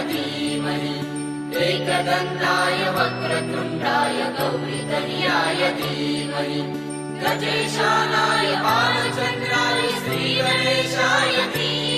ीमनि एकदन्दाय वक्रकुण्डाय गौरीदल्याय धीमहि। गजेशानाय बालचन्द्राय श्रीगणेशाय धीमहि।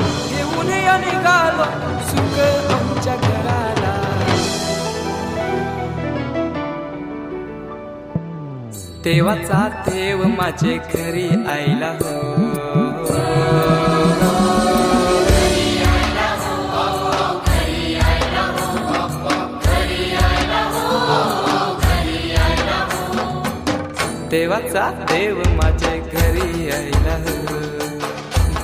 निघालो सुख आमच्या घराला. देवाचा देव माझे घरी आईला हो. देवाचा देव माझे घरी यायला हो.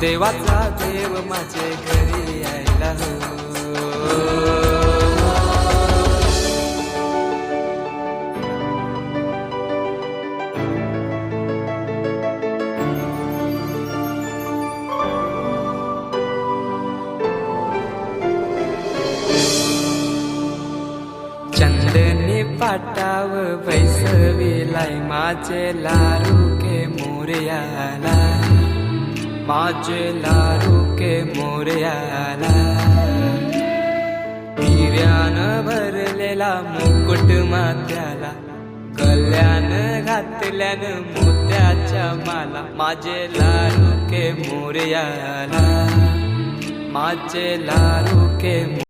देवाचा देव माझे घरी यायला हो चंदनी पाटाव बैसविलाय माझे लारू के मोरयाला. माझे लारू के मोरयाला भरलेला मुकुट मात्याला कल्याण घातल्यान मोत्याच्या माला. माझे लारू के मोरयाला. माझे लारू के